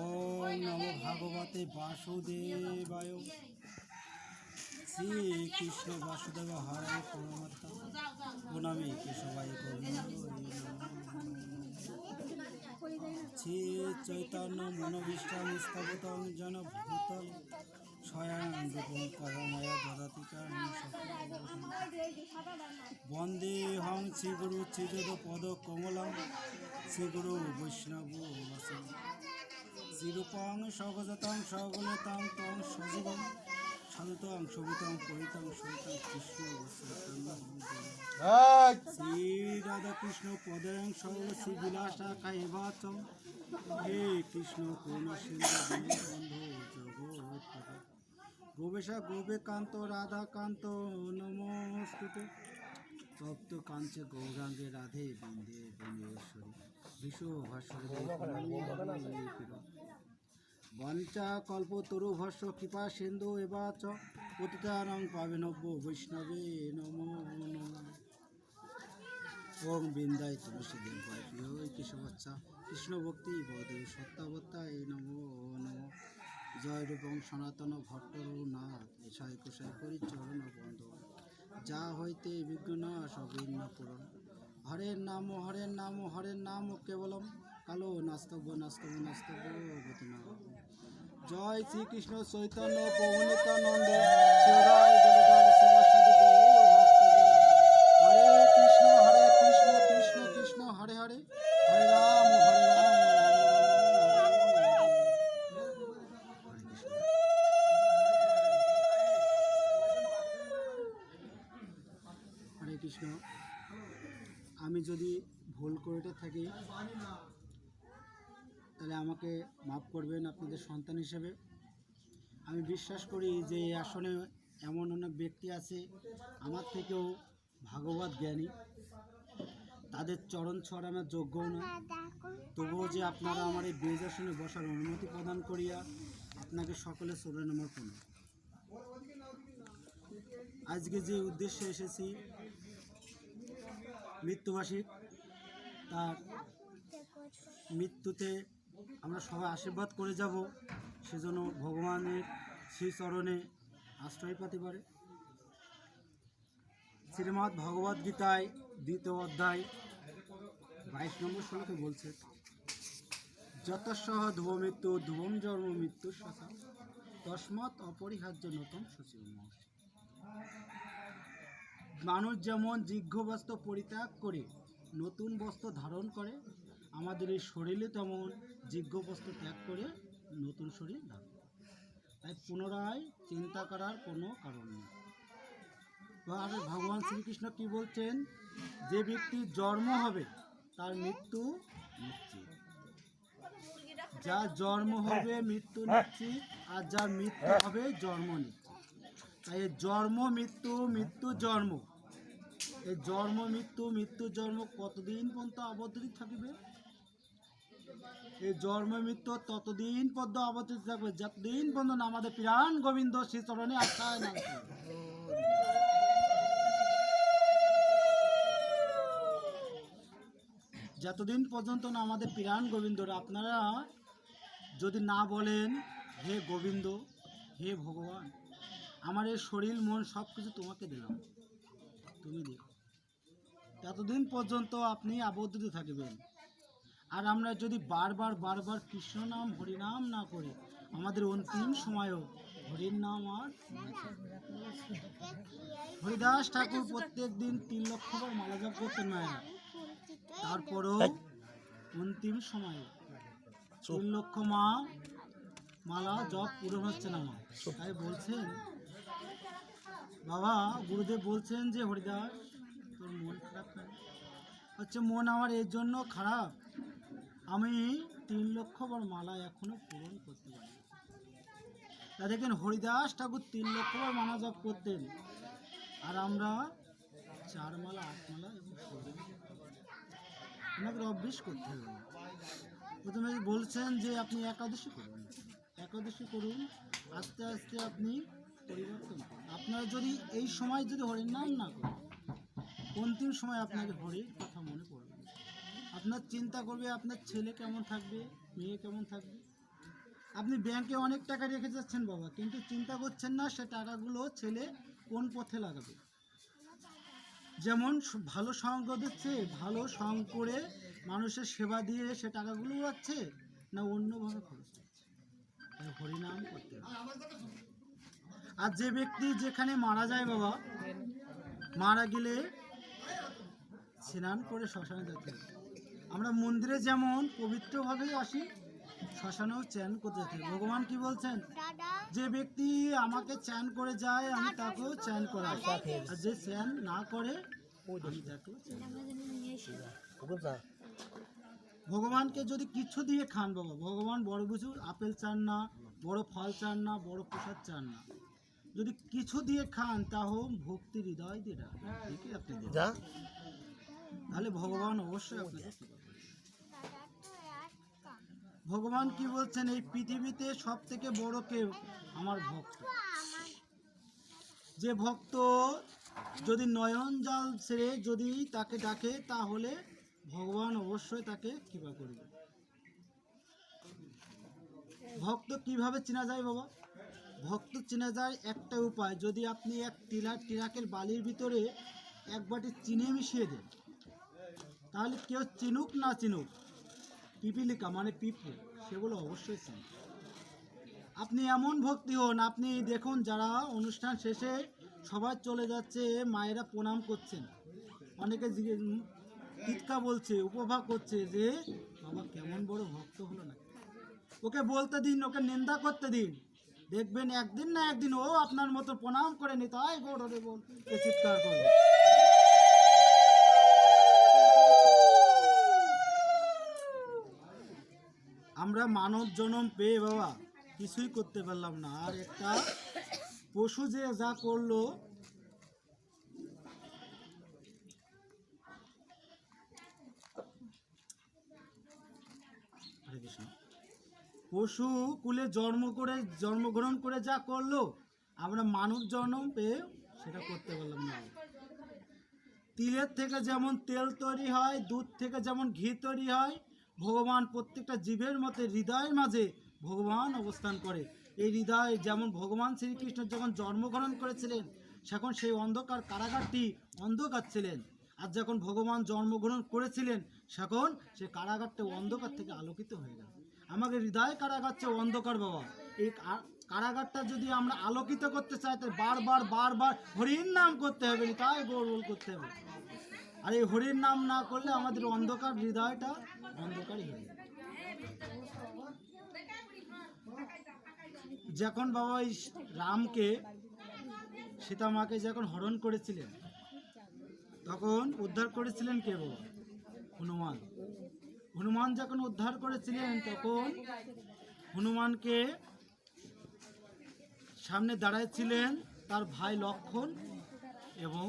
ওম নম ভগবতে বাসুদেবায়। শ্রী কৃষ্ণ বাসুদেব হরে পরমাত্মা প্রণামী শ্রী চৈতন্য মনোবিষ্টাম স্থাপিত জন বন্দে হং শ্রীগুরু চিদদ পদ কমলম। শ্রীগুরু বৈষ্ণব শ্রীরূপং সগজতং সগলতং তং সজীবং সাধুতং সবিতং পরিতং সহিতং কৃষ্ণ শ্রী রাধা কৃষ্ণ পদয়ং সগল শ্রী বিলাসা কাইবাচম হে কৃষ্ণ করুণা সিন্ধু জগৎপতে গোবেশা গোবেকান্ত, রাধাকান্ত, নমস্তুতে। তপ্ত কাঞ্চে গৌরাঙ্গে রাধে বন্দে বনেশ্বরী বিষ্ণু ভাস্বর বঞ্চা কল্প, তরু ভস্য কৃপা, সিন্ধু, এবা, চ। পাবে নব্য বৈষ্ণবে নম ওম বৃন্দায় তুলসী দেব প্রিয় কৃষ্ণ বাচ্চা কৃষ্ণ ভক্তি বদেব সত্যাবত্তায় নম নম। জয় রূপং সনাতন ভট্টর নাথ এসাই কুসাই করি চরণ বন্ধ। যা হইতে বিঘ্ন সবিঘ্ন পূরণ। হরের নাম হরের নাম হরের নাম কেবলম কালো নাস্তব্য নাস্তব্য নাস্তব্য গতি নাম জয় শ্রীকৃষ্ণ চৈতন্য পৌনিতানন্দ শিবরায় জলধার শিবাসাদি হরে কৃষ্ণ হরে কৃষ্ণ কৃষ্ণ কৃষ্ণ, হরে হরে। হরে রাম হরে রাম রাম রাম হরে হরে। হরে কৃষ্ণ হরে কৃষ্ণ আমি যদি ভুল করে থাকি, তাহলে আমাকে মাফ করবেন আপনাদের সন্তান হিসেবে। আমি বিশ্বাস করি যে এই আসনে এমন অনেক ব্যক্তি আছে, আমার থেকেও ভাগবত জ্ঞানী। তাদের চরণ ছড় আমার যোগ্যও না তবুও যে আপনারা আমার এই বেজ আসনে বসার অনুমতি প্রদান করিয়া আপনাকে সকলে চরণ আমার প্রণাম আজকে যে উদ্দেশ্যে এসেছি মৃত্যুবাসী, তার মৃত্যুতে আমরা সবাই আশীর্বাদ করে যাব। সেজন্য ভগবানের শ্রীচরণে আশ্রয় পাতে পারে। শ্রীমৎ ভগবদ গীতায় দ্বিতীয় অধ্যায় বাইশ নম্বর শ্লোকে বলছে, যতসহ ধ্রুব মৃত্যু ধ্রুবম জন্ম মৃত্যুর শাসা তসমৎ অপরিহার্য নতুন সচিব মানুষ যেমন জিঘ্য বস্ত্র পরিত্যাগ করে, নতুন বস্ত্র ধারণ করে, আমাদের এই শরীরে তেমন জিঘ্য বস্ত্র ত্যাগ করে নতুন শরীর ধারণ। তাই পুনরায় চিন্তা করার কোনো কারণ নেই। আর ভগবান শ্রীকৃষ্ণ কি বলছেন? যে ব্যক্তির জন্ম হবে, তার মৃত্যু নিশ্চিত। যার জন্ম হবে, মৃত্যু নিশ্চিত, আর যার মৃত্যু হবে, জন্ম নিশ্চিত। তাই জন্ম, মৃত্যু মৃত্যু, জন্ম এই জন্ম, মৃত্যু মৃত্যু, জন্ম, কতদিন পর্যন্ত আবদ্ধ থাকবে? এই জন্ম, মৃত্যু ততদিন পর্যন্ত আবদ্ধ থাকবে। যতদিন পর্যন্ত আমাদের প্রাণ গোবিন্দ শ্রীচরণে আশায় না যতদিন পর্যন্ত না আমাদের প্রাণ গোবিন্দরা, আপনারা যদি না বলেন, হে গোবিন্দ, হে ভগবান, আমার এই শরীর, মন সব কিছু তোমাকে দিলাম। তুমি দিও ততদিন পর্যন্ত আপনি আবদ্ধ থাকবেন। আর আমরা যদি বারবার বারবার কৃষ্ণ নাম হরিনাম না করি আমাদের অন্তিম সময়ও হরির নাম আর হরিদাস ঠাকুর প্রত্যেক দিন তিন লক্ষবার মালা জপ করতেন মায়েরা। তারপরও অন্তিম সময়ে তিন লক্ষ মা মালা জপ পূরণ হচ্ছে না মা। তাই বলছেন বাবা গুরুদেব বলছেন যে হরিদাস মন খারাপ হচ্ছে মন আমার এর জন্য খারাপ। আমি তিন লক্ষ বার মালা এখনও পূরণ করতে পারি তা দেখেন, হরিদাস ঠাকুর তিন লক্ষ বার মালা জপ করতেন। আর আমরা চার মালা, আট মালা এবং আমাদের অভ্যেস করতে হবে। প্রথমে বলছেন যে আপনি একাদশী করুন। একাদশী করুন, আস্তে আস্তে আপনি পরিবর্তন করুন। আপনারা যদি এই সময় যদি হরির নাম না করেন অন্তিম সময় আপনাকে হরির কথা মনে পড়বে। আপনার চিন্তা করবে আপনার ছেলে কেমন থাকবে মেয়ে কেমন থাকবে? আপনি ব্যাংকে অনেক টাকা রেখে যাচ্ছেন বাবা কিন্তু চিন্তা করছেন না সে টাকাগুলো ছেলে কোন পথে লাগাবে। যেমন স- ভালো সঙ্গ দিচ্ছে ভালো সঙ্গ করে মানুষের সেবা দিয়ে সে টাকাগুলো উড়াচ্ছে না অন্যভাবে খরচ করছে। হরিনাম করতে আর যে ব্যক্তি যেখানে মারা যায় বাবা মারা গেলে স্নান করে শ্মশানে যেতে আমরা মন্দিরে যেমন পবিত্রভাবেই আসি, শ্মশানেও চ্যান করতে যেতে ভগবান কি বলছেন? যে ব্যক্তি আমাকে চ্যান করে যায়, আমি তাকেও চ্যান করাই আর যে চ্যান না করে। ভগবানকে যদি কিছু দিয়ে খান বাবা, ভগবান বড় কিছু আপেল চান না, বড় ফল চান না, বড় প্রসাদ চান না। যদি কিছু দিয়ে খান তাহলে ভক্তি হৃদয় দিয়ে আপনি তাহলে ভগবান অবশ্যই আপনাকে ভগবান কি বলছেন? এই পৃথিবীতে সব থেকে বড় কেউ? আমার ভক্ত। যে ভক্ত যদি নয়ন জাল ছেড়ে যদি তাকে ডাকে, তাহলে ভগবান অবশ্যই তাকে কৃপা করবে। ভক্ত কীভাবে চেনা যায় বাবা? ভক্ত চেনা যায় একটা উপায়। যদি আপনি এক টিলা টিরাকের বালির ভিতরে এক বাটি চিনি মিশিয়ে দেন তাহলে কেউ চিনুক না চিনুক। পিপিলিকা মানে পিঁপড়ে সেগুলো অবশ্যই চিনুক আপনি এমন ভক্তি হন, আপনি দেখুন যারা অনুষ্ঠান শেষে সবাই চলে যাচ্ছে, মায়েরা প্রণাম করছেন। অনেকে টিটকা বলছে, উপভোগ করছে যে, বাবা, কেমন বড় ভক্ত হলো না। ওকে বলতে দিন, ওকে নিন্দা করতে দিন। দেখবেন একদিন না একদিন ও আপনার মতো প্রণাম করে নি, তাই গৌড় রে বল চিৎকার করবে। আমরা মানব জনম পেয়ে বাবা, কিছুই করতে পারলাম না। আর একটা পশু যে যা করল পশু কুলে জন্ম করে, জন্মগ্রহণ করে যা করল, আমরা মানব জন্ম পেয়ে সেটা করতে পারলাম না। তিলের থেকে যেমন তেল তৈরি হয়, দুধ থেকে যেমন ঘি তৈরি হয় ভগবান প্রত্যেকটা জীবের মতে হৃদয়ের মাঝে ভগবান অবস্থান করে। এই হৃদয় যেমন ভগবান শ্রীকৃষ্ণ যখন জন্মগ্রহণ করেছিলেন, সেখন সেই অন্ধকার কারাগারটি অন্ধকার ছিলেন। আর যখন ভগবান জন্মগ্রহণ করেছিলেন, সেখন সে কারাগারটা অন্ধকার থেকে আলোকিত হয়ে গেল। আমাকে হৃদয় কারাগার চেয়ে অন্ধকার বাবা। এই কারাগারটা যদি আমরা আলোকিত করতে চাই, তাহলে বারবার বারবার হরির নাম করতে হবে তাই গোল করতে হবে। আর এই হরির নাম না করলে আমাদের অন্ধকার হৃদয়টা অন্ধকারই হয়ে যখন বাবা রামকে সীতা মাকে যখন হরণ করেছিলেন, তখন উদ্ধার করেছিলেন কে বাবা? হনুমান। হনুমান যখন উদ্ধার করেছিলেন, তখন হনুমানকে সামনে দাঁড়াইছিলেন তার ভাই লক্ষণ এবং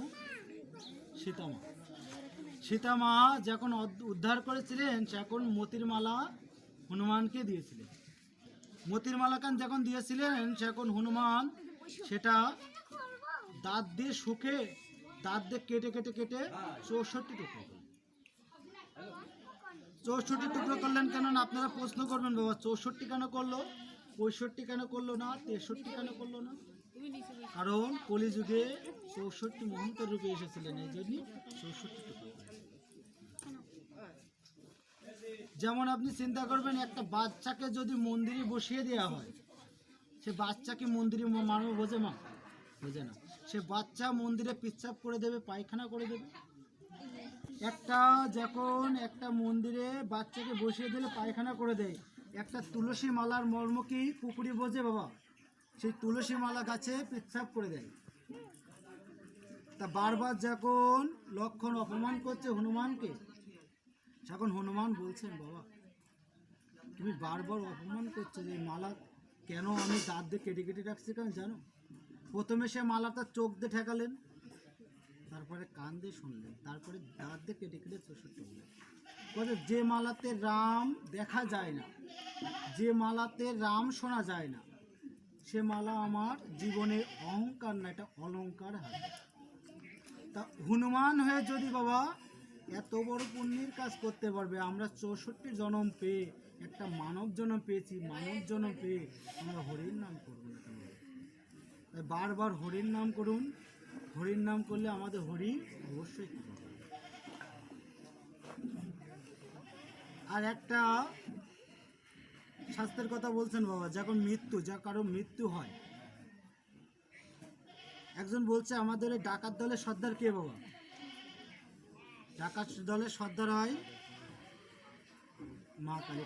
সীতামা। সীতামা যখন অদ- উদ্ধার করেছিলেন, তখন মতির মালা হনুমানকে দিয়েছিলেন। মতির মালাকান যখন দিয়েছিলেন, তখন হনুমান সেটা দাঁত দিয়ে শুকে, দাঁত দিয়ে কেটে কেটে কেটে চৌষট্টি টুকরো চৌষট্টি টুকরো করলেন কেন আপনারা প্রশ্ন করবেন বাবা, চৌষট্টি কেন করল? পঁয়ষট্টি কেন করল না? তেষট্টি কেন করল না? কারণ কলিযুগে চৌষট্টি মহন্ত রূপে এসেছিলেন, এই জন্যই চৌষট্টি টুকরো করলেন। যেমন আপনি চিন্তা করবেন, একটা বাচ্চাকে যদি মন্দিরে বসিয়ে দেওয়া হয়, সে বাচ্চাকে মন্দিরে মানুষ বোঝে মা? বোঝে না। সে বাচ্চা মন্দিরে পিচ্ছাপ করে দেবে, পায়খানা করে দেবে? একটা যখন একটা মন্দিরে বাচ্চাকে বসিয়ে দিলে, পায়খানা করে দেয়, একটা তুলসী মালার মর্ম কি পুকুরি বোঝে বাবা? সেই তুলসী মালা গাছে পিচ্ছাপ করে দেয়। তা বারবার যখন লক্ষণ অপমান করছে হনুমানকে তখন হনুমান বলছেন, বাবা, তুমি বারবার অপমান করছ যে মালা কেন আমি দাঁত দিয়ে কেটে কেটে রাখছি কেন জানো? প্রথমে সে মালাটা চোখ দিয়ে ঠেকালেন, তারপরে কান দিয়ে শুনলেন, তারপরে দাঁত দিয়ে কেটে কেটে চৌষট্টি হলেন বলে, যে মালাতে রাম দেখা যায় না, যে মালাতে রাম শোনা যায় না, সে মালা আমার জীবনের অহংকার না, এটা অলংকার হবে তা হনুমান হয়ে যদি বাবা এত বড় পুণ্যের কাজ করতে পারবে। আমরা চৌষট্টি জনম পেয়ে, একটা মানব জনম পেয়েছি, মানব জনম পেয়ে আমরা হরির নাম করব না কেন? তাই বারবার হরির নাম করুন। হরির নাম করলে আমাদের হরি অবশ্যই আর একটা স্বাস্থ্যের কথা বলছেন বাবা যখন মৃত্যু, যা কারও মৃত্যু হয়। একজন বলছে, আমাদের ডাকাত দলের সর্দার কে বাবা? ডাকাত দলের সর্দার হয় মা কালী।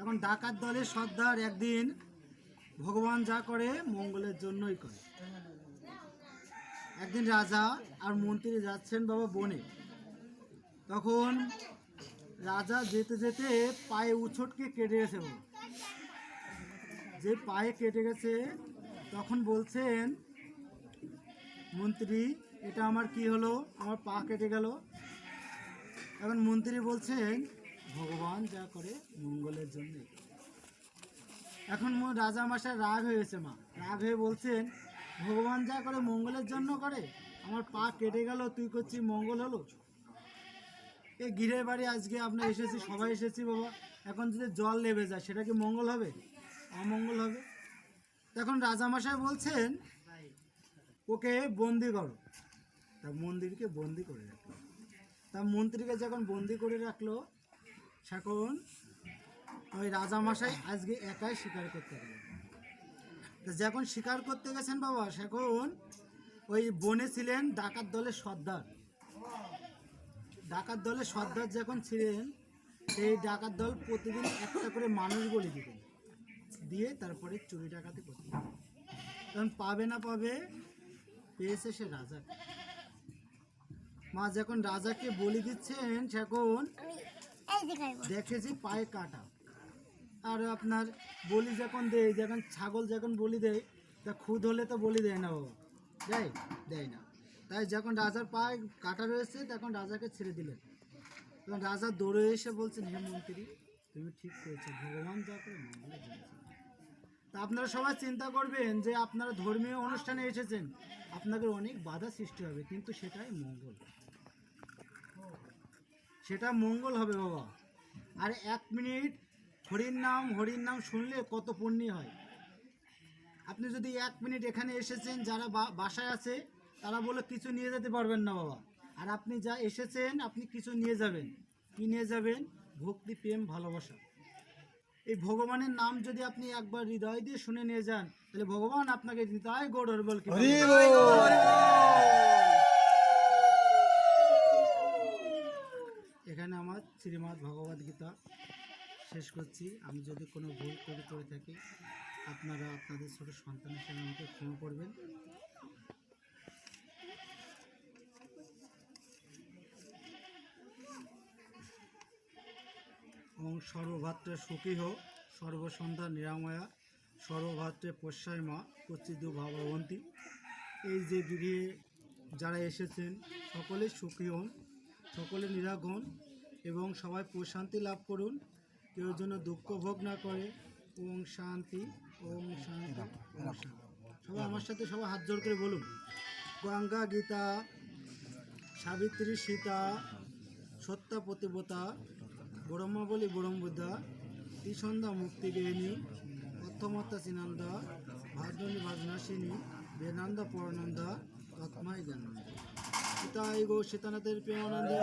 এখন ডাকাত দলের সর্দার একদিন ভগবান যা করে, মঙ্গলের জন্যই করে। একদিন রাজা আর মন্ত্রী যাচ্ছেন বাবা বনে। তখন রাজা যেতে যেতে পায়ে উছটকে কেটে গেছে যে পায়ে কেটে গেছে, তখন বলছেন, মন্ত্রী এটা আমার কি হলো? আমার পা কেটে গেল। এখন মন্ত্রী বলছেন, ভগবান যা করে মঙ্গলের জন্য। এখন রাজা মাসার রাগ হয়েছে মা। রাগ হয়ে বলছেন, ভগবান যা করে মঙ্গলের জন্য করে, আমার পা কেটে গেল, তুই করছিস মঙ্গল হলো। এই গৃহের বাড়ি আজকে আমরা এসেছি, সবাই এসেছি বাবা। এখন যদি জল নেবে যায়, সেটা কি মঙ্গল হবে? অমঙ্গল হবে। তখন রাজামশাই বলছেন, ওকে বন্দি করো। তা মন্দিরকে বন্দি করে রাখল। তা মন্ত্রীকে যখন বন্দি করে রাখল, সেখন ওই রাজামশাই আজকে একাই শিকার করতে গেলেন। তা যখন শিকার করতে গেছেন বাবা, সেখন ওই বনে ছিলেন ডাকাত দলের সর্দার। ডাকাত দলের সর্দার যখন ছিলেন, সেই ডাকাত দল প্রতিদিন একটা করে মানুষ বলি দিতেন। দিয়ে তারপরে চুরি ডাকাতি করতেন। কারণ পাবে না পাবে, পেয়েছে সে রাজা মা যখন রাজাকে বলি দিচ্ছেন তখন দেখে যে পায়ে কাটা। আর আপনার বলি যখন দেয় যখন ছাগল যখন বলি দেয় তা খুদ হলে তো বলি দেয় না বাবা। দেয় দেয় না। তাই যখন রাজার পায়ে কাটা রয়েছে তখন রাজাকে ছেড়ে দিলেন। তখন রাজা দৌড়ে এসে বলছেন হে মন্ত্রী তুমি ঠিক করেছ। ভগবান যা করে। তা আপনারা সবাই চিন্তা করবেন যে আপনারা ধর্মীয় অনুষ্ঠানে এসেছেন। আপনাদের অনেক বাধা সৃষ্টি হবে কিন্তু সেটাই মঙ্গল। সেটা মঙ্গল হবে বাবা। আর এক মিনিট হরির নাম হরির নাম শুনলে কত পুণ্য হয়। আপনি যদি এক মিনিট এখানে এসেছেন, যারা বাসায় আছে, তারা বলে কিছু নিয়ে যেতে পারবেন না বাবা। আর আপনি যা এসেছেন, আপনি কিছু নিয়ে যাবেন। কি নিয়ে যাবেন? ভক্তি, প্রেম, ভালোবাসা। এই ভগবানের নাম যদি আপনি একবার হৃদয় দিয়ে শুনে নিয়ে যান, তাহলে ভগবান আপনাকে হৃদয় গৌর হরবল আমার ভগবদ গীতা শেষ করছি। আমি যদি কোনো ভুল করে করে থাকি, আপনারা আপনাদের ছোট সন্তান হিসেবে আমাকে ক্ষমা করবেন। এবং সর্বভাত্রে সুখী হোক সর্বসন্ধ্যা নিরাময়া, সর্বভাত্রে পোষ্যায় মা, কচিদু ভাববন্তী। এই যে গৃহে যারা এসেছেন, সকলে সুখী হন, সকলে নিরাগ হন। এবং সবাই প্রশান্তি লাভ করুন। কেউ যেন দুঃখ ভোগ না করে। ওম শান্তি ওম শান্তি সবাই আমার সাথে সবাই হাত জোর করে বলুন। গঙ্গা গীতা, সাবিত্রী সীতা সত্যা প্রতিবতা ব্রহ্মাবলী ব্রহ্মবুদ্ধা, ত্রিসন্ধ্যা মুক্তি গেহিনী, অর্থমত্তা চিনন্দা ভাদ্রনী ভাজনাশিনী বেদান্দা পরানন্দা তৎমাই জ্ঞানন্দা সীতাই গো সীতানাথের প্রেমানন্দে